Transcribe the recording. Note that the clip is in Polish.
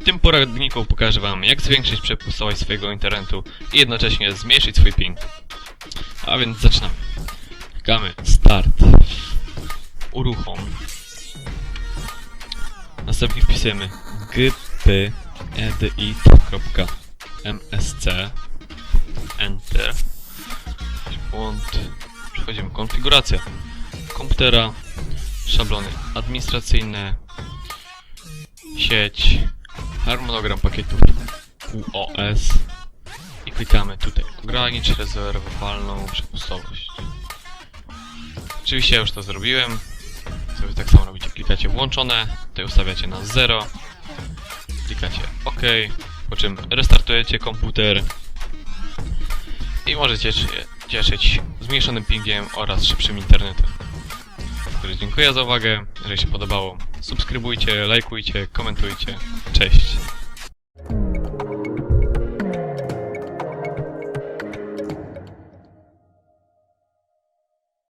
W tym poradniku pokażę Wam, jak zwiększyć przepustowość swojego internetu i jednocześnie zmniejszyć swój ping. A więc zaczynamy. Klikamy Start. Uruchom. Następnie wpisujemy gpedit.msc Enter. Błąd. Przechodzimy konfigurację komputera, szablony administracyjne, sieć, harmonogram pakietów QoS i klikamy tutaj ogranicz rezerwowalną przepustowość. Oczywiście już to zrobiłem. Sobie tak samo robicie. Klikacie włączone, tutaj ustawiacie na 0, klikacie OK, po czym restartujecie komputer i możecie cieszyć zmniejszonym pingiem oraz szybszym internetem. Dziękuję za uwagę. Jeżeli się podobało, subskrybujcie, lajkujcie, komentujcie. Cześć!